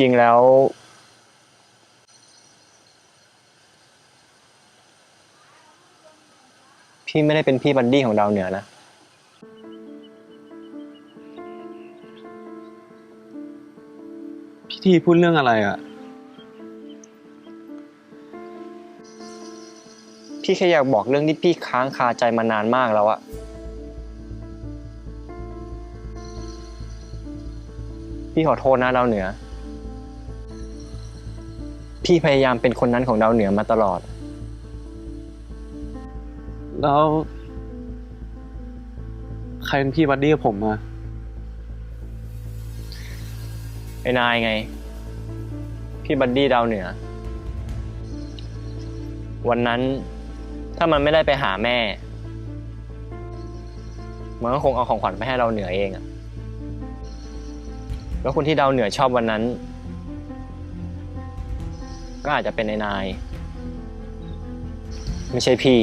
ริง ๆ แล้ว พี่ไม่ได้เป็นพี่บัดดี้ของดาวเหนือนะ พี่ทีพูดเรื่องอะไรอะ พี่แค่อยากบอกเรื่องที่พี่ค้างคาใจมานานมากแล้วอะพี่ขอโทษนะดาวเหนือ พี่พยายามเป็นคนนั้นของดาวเหนือมาตลอด แล้ว ใครเป็นพี่บัดดี้กับผมอะไอ้นายไง พี่บัดดี้ดาวเหนือ วันนั้นถ้ามันไม่ได้ไปหาแม่ มันก็คงเอาของขวัญไปให้ดาวเหนือเองอะแล้วคนที่ดาวเหนือชอบวันนั้น ก็อาจจะเป็นนายนาย ไม่ใช่พี่